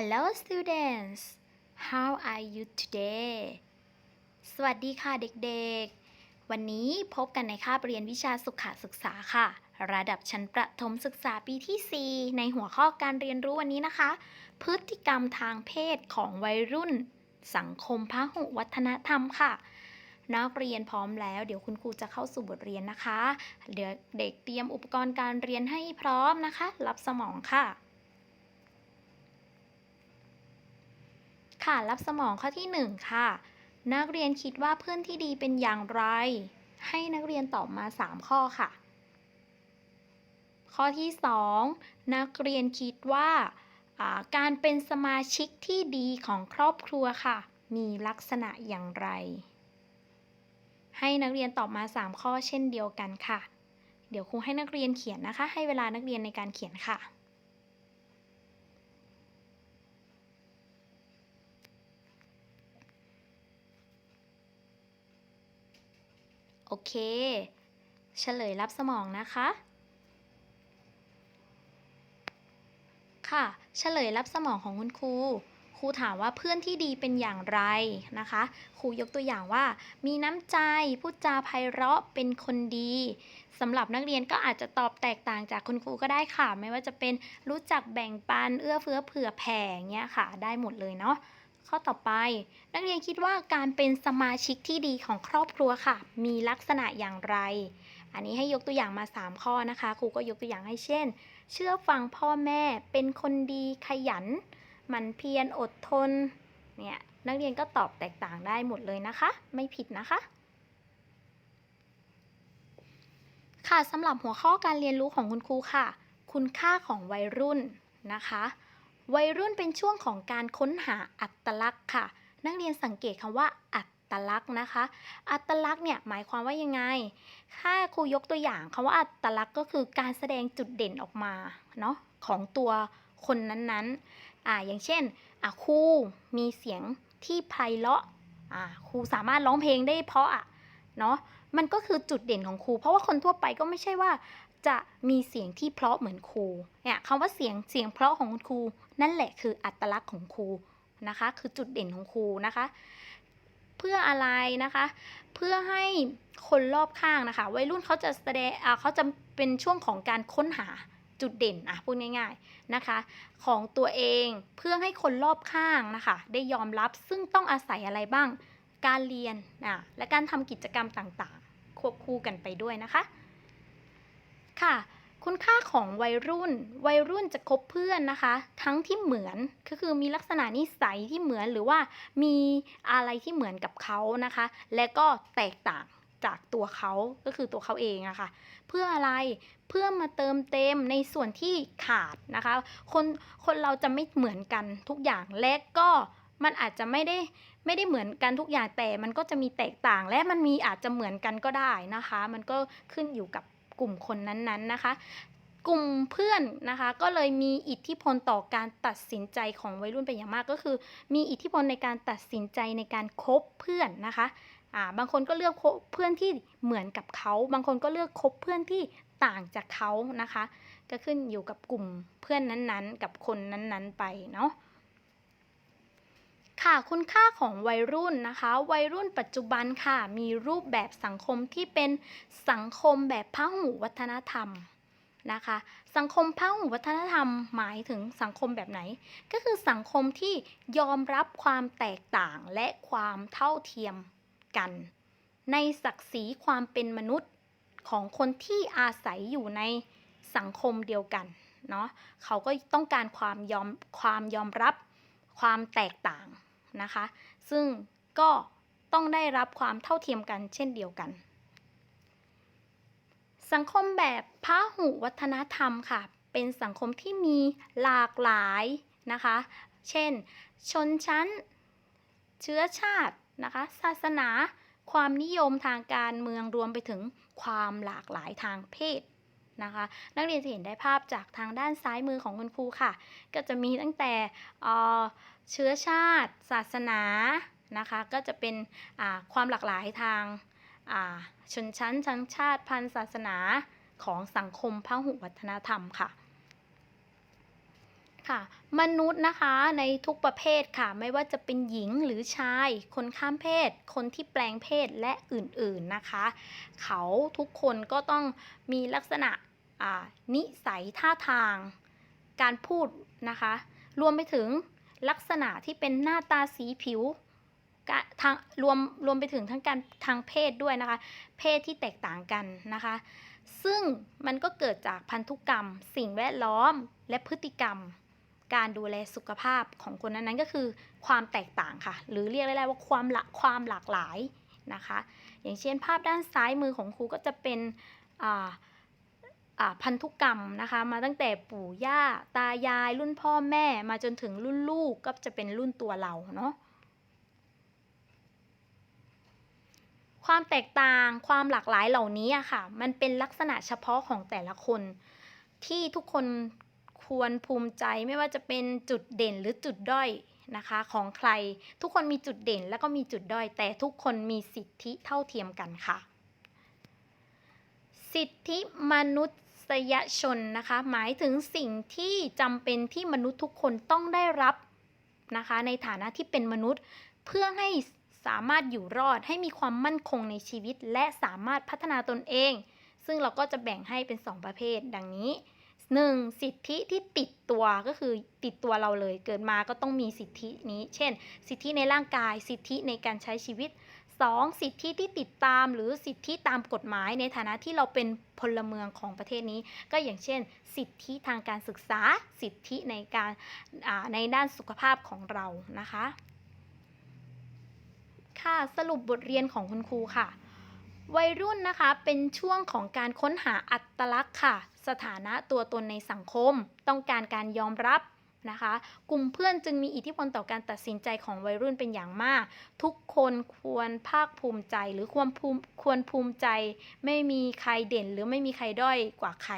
Hello students how are you today สวัสดีค่ะเด็กๆ วันนี้พบกันในคาบเรียนวิชาสุขศึกษาค่ะ ระดับชั้นประถมศึกษาปีที่ 4 ในหัวข้อการเรียนรู้วันนี้นะคะ พฤติกรรมทางเพศของวัยรุ่น สังคมพหุวัฒนธรรมค่ะนักเรียนพร้อมแล้ว เดี๋ยวคุณครูจะเข้าสู่บทเรียนนะคะ เดี๋ยวเด็กเตรียมอุปกรณ์การเรียนให้พร้อมนะคะ รับสมองค่ะ ค่ะรับสมองข้อที่ 1 ค่ะ นักเรียนคิดว่าเพื่อนที่ดีเป็นอย่างไร ให้นักเรียนตอบมา 3 ข้อค่ะ ข้อที่ 2 นักเรียนคิดว่าอ่าการเป็นสมาชิกที่ดีของครอบครัวค่ะ มีลักษณะอย่างไร ให้นักเรียนตอบมา 3 ข้อเช่นเดียวกันค่ะ เดี๋ยวครูให้นักเรียนเขียนนะคะ ให้เวลานักเรียนในการเขียนค่ะ เค เฉลยรับสมองนะคะ ค่ะ เฉลยรับสมองของคุณครู ครูถามว่าเพื่อนที่ดีเป็นอย่างไรนะคะ ครูยกตัวอย่างว่า มีน้ำใจ พูดจาไพเราะ เป็นคนดีสำหรับนักเรียนก็อาจจะตอบแตกต่างจากคุณครูก็ได้ค่ะ ไม่ว่าจะเป็นรู้จักแบ่งปัน เอื้อเฟื้อเผื่อแผ่เงี้ยค่ะ ได้หมดเลยเนาะ ข้อต่อไป นักเรียนคิดว่าการเป็นสมาชิกที่ดีของครอบครัวค่ะ มีลักษณะอย่างไร อันนี้ให้ยกตัวอย่างมา 3 ข้อนะคะครูก็ยกตัวอย่างให้เช่น เชื่อฟังพ่อแม่เป็นคนดีขยันหมั่นเพียรอดทนเนี่ยนักเรียนก็ตอบแตกต่างได้หมดเลยนะคะ ไม่ผิดนะคะ ค่ะสำหรับหัวข้อการเรียนรู้ของคุณครูค่ะ คุณค่าของวัยรุ่นนะคะ วัยรุ่นเป็นช่วงของการค้นหาอัตลักษณ์ค่ะ นักเรียนสังเกตคำว่าอัตลักษณ์นะคะ อัตลักษณ์เนี่ยหมายความว่ายังไง ถ้าครูยกตัวอย่างคำว่าอัตลักษณ์ก็คือการแสดงจุดเด่นออกมาเนาะของตัวคนนั้นๆอ่าอย่างเช่นอะครูมีเสียงที่ไพเราะอ่าครูสามารถร้องเพลงได้เพราะอะเนาะมันก็คือจุดเด่นของครู เพราะว่าคนทั่วไปก็ไม่ใช่ว่าจะมีเสียงที่เพราะเหมือนครูเนี่ยคำว่าเสียงเสียงเพราะของคุณครู นั่นแหละคืออัตลักษณ์ของครูนะคะ คือจุดเด่นของครูนะคะ เพื่ออะไรนะคะ เพื่อให้คนรอบข้างนะคะ วัยรุ่นเขาจะแสดงเขาจะเป็นช่วงของการค้นหาจุดเด่นอะพูดง่ายๆนะคะ ของตัวเองเพื่อให้คนรอบข้างนะคะ ได้ยอมรับซึ่งต้องอาศัยอะไรบ้าง การเรียนอะและการทำกิจกรรมต่างๆ ควบคู่กันไปด้วยนะคะ ค่ะ คุณค่าของวัยรุ่น วัยรุ่นจะคบเพื่อนนะคะ ทั้งที่เหมือนก็คือมีลักษณะนิสัยที่เหมือนหรือว่ามีอะไรที่เหมือนกับเขานะคะ และก็แตกต่างจากตัวเขาก็คือตัวเขาเองอะค่ะ เพื่ออะไรเพื่อมาเติมเต็มในส่วนที่ขาดนะคะ คนคนเราจะไม่เหมือนกันทุกอย่างและก็มันอาจจะไม่ได้ไม่ได้เหมือนกันทุกอย่างแต่มันก็จะมีแตกต่างและมันมีอาจจะเหมือนกันก็ได้นะคะ มันก็ขึ้นอยู่กับ กลุ่มคนนั้นๆนะคะกลุ่มเพื่อนนะคะก็เลยมีอิทธิพลต่อการตัดสินใจของวัยรุ่นเป็นอย่างมากก็คือ มีอิทธิพลในการตัดสินใจในการคบเพื่อนนะคะอ่าบางคนก็เลือกเพื่อนที่เหมือนกับเขา บางคนก็เลือกคบเพื่อนที่ต่างจากเขานะคะ ก็ขึ้นอยู่กับกลุ่มเพื่อนนั้นๆ กับคนนั้นๆไปเนาะ ค่ะคุณค่าของวัยรุ่นนะคะ วัยรุ่นปัจจุบันค่ะมีรูปแบบสังคมที่เป็นสังคมแบบพหุวัฒนธรรมนะคะ สังคมพหุวัฒนธรรมหมายถึงสังคมแบบไหน ก็คือสังคมที่ยอมรับความแตกต่างและความเท่าเทียมกัน ในศักดิ์ศรีความเป็นมนุษย์ของคนที่อาศัยอยู่ในสังคมเดียวกันเนาะเขาก็ต้องการความยอมความยอมรับความแตกต่าง นะคะ ซึ่งก็ต้องได้รับความเท่าเทียมกันเช่นเดียวกัน สังคมแบบพหุวัฒนธรรมค่ะ เป็นสังคมที่มีหลากหลายนะคะ เช่น ชนชั้น เชื้อชาตินะคะ ศาสนา ความนิยมทางการเมืองรวมไปถึงความหลากหลายทางเพศ นะคะ นักเรียนจะเห็นได้ภาพจากทางด้านซ้ายมือของคุณครูค่ะ ก็จะมีตั้งแต่เชื้อชาติ ศาสนานะคะ ก็จะเป็นความหลากหลายทางาชนชั้นชั้นชาติพันธุ์ศาสนาของสังคมพหุวัฒนธรรมค่ะค่ะมนุษย์นะคะในทุกประเภทค่ะ ไม่ว่าจะเป็นหญิงหรือชาย คนข้ามเพศ คนที่แปลงเพศและอื่นๆนะคะ เขาทุกคนก็ต้องมีลักษณะ นิสัยท่าทาง การพูดนะคะ รวมไปถึงลักษณะที่เป็นหน้าตาสีผิวทางรวมรวมไปถึงทั้งการทางเพศด้วยนะคะ เพศที่แตกต่างกันนะคะ ซึ่งมันก็เกิดจากพันธุกรรม สิ่งแวดล้อมและพฤติกรรม การดูแลสุขภาพของคนนั้นๆก็คือความแตกต่างค่ะ หรือเรียกได้ว่าความหลากความหลากหลายนะคะ อย่างเช่นภาพด้านซ้ายมือของครูก็จะเป็นอ่า พันธุกรรมนะคะ มาตั้งแต่ปู่ย่าตายายรุ่นพ่อแม่มาจนถึงรุ่นลูกก็จะเป็นรุ่นตัวเราเนาะความแตกต่างความหลากหลายเหล่านี้อะค่ะ มันเป็นลักษณะเฉพาะของแต่ละคน ที่ทุกคนควรภูมิใจไม่ว่าจะเป็นจุดเด่นหรือจุดด้อยนะคะ ของใครทุกคนมีจุดเด่นแล้วก็มีจุดด้อย แต่ทุกคนมีสิทธิเท่าเทียมกันค่ะ สิทธิมนุษย ชนนะคะ หมายถึงสิ่งที่จำเป็นที่มนุษย์ทุกคนต้องได้รับนะคะ ในฐานะที่เป็นมนุษย์ เพื่อให้สามารถอยู่รอดให้มีความมั่นคงในชีวิต และสามารถพัฒนาตนเอง ซึ่งเราก็จะแบ่งให้เป็น 2 ประเภท ดังนี้ 1. สิทธิที่ติดตัวก็คือติดตัวเราเลย เกิดมาก็ต้องมีสิทธินี้ เช่น สิทธิในร่างกาย สิทธิในการใช้ชีวิต 2. สิทธิที่ติดตามหรือสิทธิตามกฎหมายในฐานะที่เราเป็นพลเมืองของประเทศนี้ ก็อย่างเช่น สิทธิทางการศึกษา สิทธิในการในด้านสุขภาพของเรานะคะ ค่ะสรุปบทเรียนของคุณครูค่ะวัยรุ่นนะคะเป็นช่วงของการค้นหาอัตลักษณ์ค่ะ สถานะตัวตนในสังคม ต้องการการยอมรับ นะคะ กลุ่มเพื่อนจึงมีอิทธิพลต่อการตัดสินใจของวัยรุ่นเป็นอย่างมาก ทุกคนควรภาคภูมิใจหรือควรภูมิควรภูมิใจ ไม่มีใครเด่นหรือไม่มีใครด้อยกว่าใคร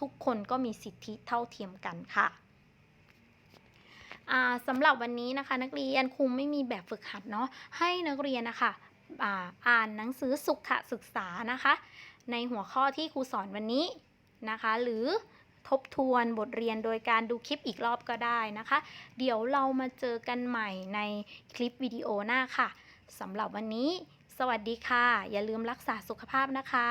ทุกคนก็มีสิทธิเท่าเทียมกันค่ะสำหรับวันนี้นะคะ นักเรียนครูไม่มีแบบฝึกหัดเนาะให้นักเรียนนะคะอ่าอ่านหนังสือสุขศึกษานะคะ ในหัวข้อที่ครูสอนวันนี้นะคะ หรือ ทบทวนบทเรียนโดยการดูคลิปอีกรอบก็ได้นะคะ เดี๋ยวเรามาเจอกันใหม่ในคลิปวิดีโอหน้าค่ะสำหรับวันนี้ สวัสดีค่ะ อย่าลืมรักษาสุขภาพนะคะ